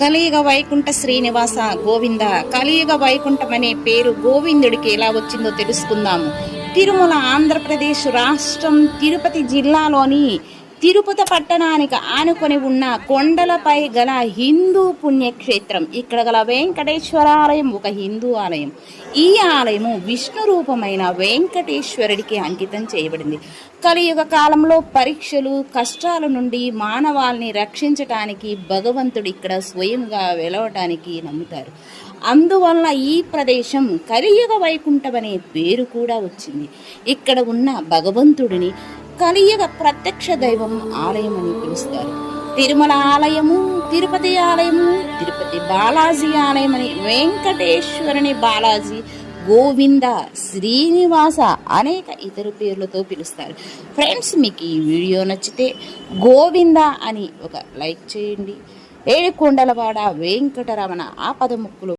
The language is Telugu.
కలియుగ వైకుంఠ శ్రీనివాస గోవింద కలియుగ వైకుంఠం అనే పేరు గోవిందుడికి ఎలా వచ్చిందో తెలుసుకుందాము. తిరుమల ఆంధ్రప్రదేశ్ రాష్ట్రం తిరుపతి జిల్లాలోని తిరుపతి పట్టణానికి ఆనుకొని ఉన్న కొండలపై గల హిందూ పుణ్యక్షేత్రం. ఇక్కడ గల వెంకటేశ్వర ఆలయం ఒక హిందూ ఆలయం. ఈ ఆలయము విష్ణు రూపమైన వెంకటేశ్వరుడికి అంకితం చేయబడింది. కలియుగ కాలంలో పరీక్షలు కష్టాల నుండి మానవాల్ని రక్షించటానికి భగవంతుడు ఇక్కడ స్వయంగా వెలవటానికి నమ్ముతారు. అందువల్ల ఈ ప్రదేశం కలియుగ వైకుంఠం అనే పేరు కూడా వచ్చింది. ఇక్కడ ఉన్న భగవంతుడిని కలియుగ ప్రత్యక్ష దైవం ఆలయం అని పిలుస్తారు. తిరుమల ఆలయము తిరుపతి ఆలయము తిరుపతి బాలాజీ ఆలయం అని వెంకటేశ్వరుని బాలాజీ గోవింద శ్రీనివాస అనేక ఇతర పేర్లతో పిలుస్తారు. ఫ్రెండ్స్ మీకు ఈ వీడియో నచ్చితే గోవింద అని ఒక లైక్ చేయండి. ఏడుకొండలవాడ వెంకటరమణ ఆ పదముక్కులు